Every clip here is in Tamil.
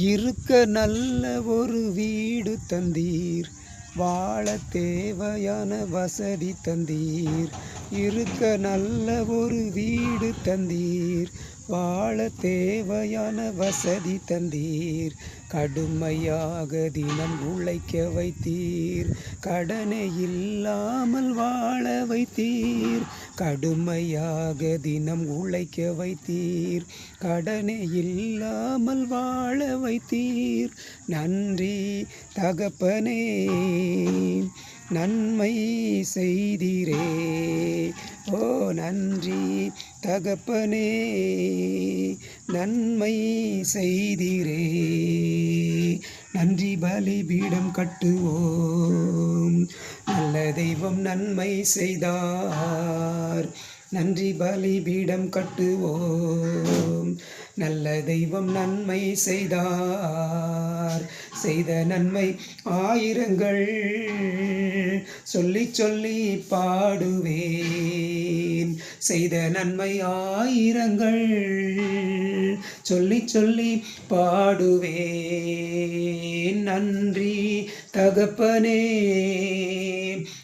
இருக்க நல்ல ஒரு வீடு தந்தீர். வாழ தேவையான வசதி தந்தீர். இருக்க நல்ல ஒரு வீடு தந்தீர். வாழ தேவையான வசதி தந்தீர். கடுமையாக தினம் உழைக்க வைத்தீர். கடனை இல்லாமல் வாழ வைத்தீர். கடுமையாக தினம் உழைக்க வைத்தீர். கடனை இல்லாமல் வாழ வைத்தீர். நன்றி தகப்பனே. நன்மை செய்தீரே. ஓ நன்றி தகப்பனே நன்மை செய்தீரே. நன்றி பலிபீடம் கட்டுவோம். நல்ல தெய்வம் நன்மை செய்தார். நன்றி பலிபீடம் கட்டுவோம். நல்ல தெய்வம் நன்மை செய்தார். செய்த நன்மை ஆயிரங்கள். சொல்லி சொல்லி பாடுவேன். செய்த நன்மை ஆயிரங்கள். சொல்லி சொல்லி பாடுவேன். நன்றி தகப்பனே.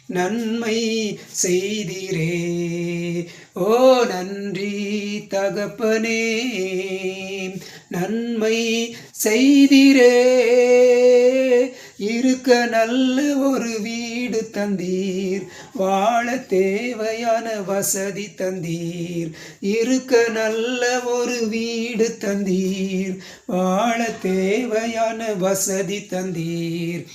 நன்மை செய்திரே. ஓ நன்றி தகப்பனே. நன்மை செய்திரே. இருக்க நல்ல ஒரு வீடு தந்தீர். வாழ தேவையான வசதி தந்தீர். இருக்க நல்ல ஒரு வீடு தந்தீர். வாழ தேவையான வசதி தந்தீர்.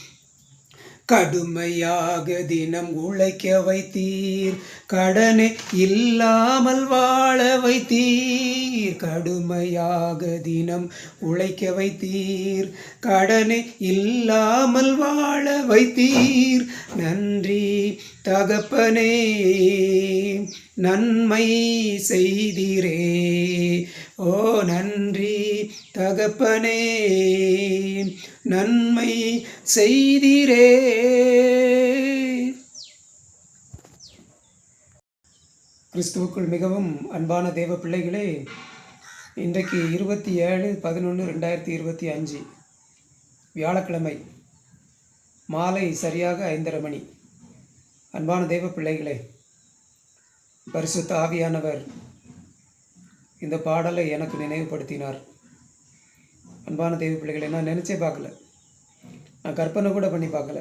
கடுமையாக தினம் உழைக்க வைத்தீர். கடனை இல்லாமல் வாழ வைத்தீர். கடுமையாக தினம் உழைக்க வைத்தீர். கடனை இல்லாமல் வாழ வைத்தீர். நன்றி தகப்பனே நன்மை செய்தீரே. ஓ நன்றி தகப்பனே நன்மை செய்தீரே. கிறிஸ்துவுக்குள் மிகவும் அன்பான தேவ பிள்ளைகளே இன்றைக்கு இருபத்தி ஏழு பதினொன்று ரெண்டாயிரத்தி இருபத்தி அஞ்சு வியாழக்கிழமை மாலை சரியாக ஐந்தரை மணி. அன்பான தேவ பிள்ளைகளே பரிசுத்த ஆவியானவர் இந்த பாடலை எனக்கு நினைவுபடுத்தினார். அன்பான தேவி பிள்ளைகளை நான் நினச்சே பார்க்கல. நான் கற்பனை கூட பண்ணி பார்க்கல.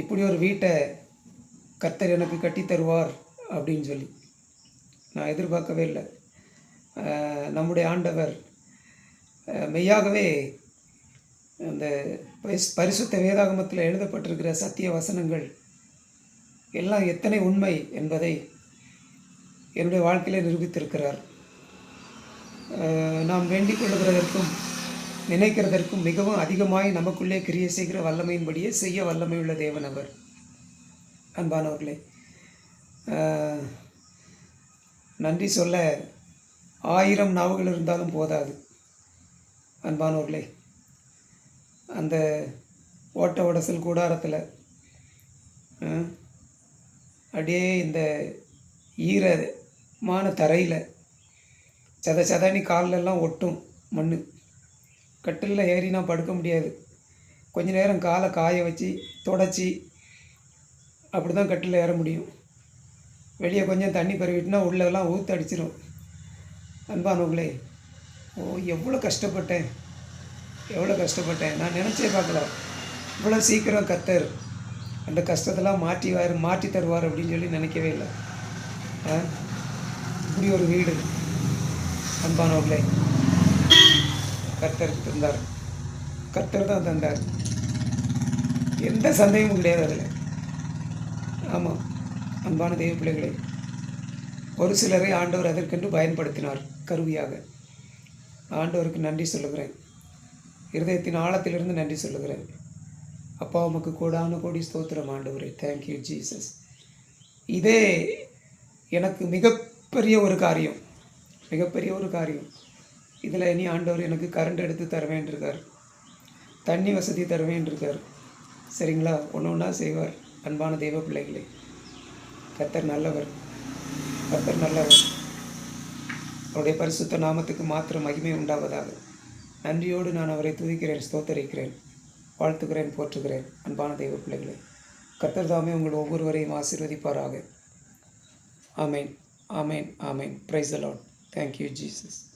இப்படி ஒரு வீட்டை கர்த்தர் எனக்கு கட்டி தருவார் அப்படின்னு சொல்லி. நான் எதிர்பார்க்கவே இல்லை. நம்முடைய ஆண்டவர் மெய்யாகவே அந்த பரிசுத்த வேதாகமத்தில் எழுதப்பட்டிருக்கிற சத்திய வசனங்கள் எல்லாம் எத்தனை உண்மை என்பதை என்னுடைய வாழ்க்கையில் நிரூபித்திருக்கிறார். நாம் வேண்டிக் கொள்ளுகிறதற்கும் நினைக்கிறதற்கும் மிகவும் அதிகமாய் நமக்குள்ளே கிரியை செய்கிற வல்லமையின்படியே செய்ய வல்லமையுள்ள தேவன் அவர். அன்பானவர்களே நன்றி சொல்ல ஆயிரம் நாவுகள் இருந்தாலும் போதாது. அன்பானவர்களே அந்த ஓட்ட உடசல் கூடாரத்தில் அப்படியே இந்த ஈரமான தரையில் சத சதனி கால்லெல்லாம் ஒட்டும் மண் கட்டிலில் ஏறினா படுக்க முடியாது. கொஞ்ச நேரம் காலை காய வச்சு தொடச்சி அப்படி தான் கட்டில் ஏற முடியும். வெளியே கொஞ்சம் தண்ணி பரவிட்டுனா உள்ளெல்லாம் ஊற்று அடிச்சிடும் அன்பானவங்களே ஓ எவ்வளோ கஷ்டப்பட்டேன். எவ்வளோ கஷ்டப்பட்டேன். நான் நினச்சே பார்க்கல. இவ்வளோ சீக்கிரம் கத்தர் அந்த கஷ்டத்தெல்லாம் மாற்றிவார் மாற்றி தருவார் அப்படின்னு சொல்லி நினைக்கவே இல்லை. ஆ? இப்படி ஒரு வீடு. அன்பானவர்களே கர்த்தர் தந்தார். கர்த்தர் தான் தந்தார். எந்த சந்தேகமும் கிடையாது அதில். ஆமாம் அன்பான தெய்வ பிள்ளைகளே ஒரு சிலரை ஆண்டவர் அதற்கென்று பயன்படுத்தினார் கருவியாக. ஆண்டவருக்கு நன்றி சொல்லுகிறேன். இருதயத்தின் ஆழத்திலிருந்து நன்றி சொல்லுகிறேன். அப்பா உமக்கு கோடான கோடி ஸ்தோத்திரம் ஆண்டவரே. தேங்க்யூ ஜீசஸ் இதே எனக்கு மிகப்பெரிய ஒரு காரியம். மிகப்பெரிய ஒரு காரியம். இதில் இனி ஆண்டவர் எனக்கு கரண்ட் எடுத்து தருவேன்றிருக்கார். தண்ணி வசதி தருவேன்றிருக்கார். சரிங்களா? ஒன்று ஒன்றா செய்வார். அன்பான தெய்வ பிள்ளைகளே. கத்தர் நல்லவர். கத்தர் நல்லவர். அவருடைய பரிசுத்த நாமத்துக்கு மாத்திரம் மகிமை உண்டாவதாக. நன்றியோடு நான் அவரை துதிக்கிறேன் ஸ்தோத்தரிக்கிறேன் வாழ்த்துக்கிறேன் போற்றுகிறேன். அன்பான தெய்வ பிள்ளைகளே. கத்தர் தாமே உங்கள் ஒவ்வொருவரையும் ஆசீர்வதிப்பாராக. Amen. Amen. Amen. Praise the Lord thank you Jesus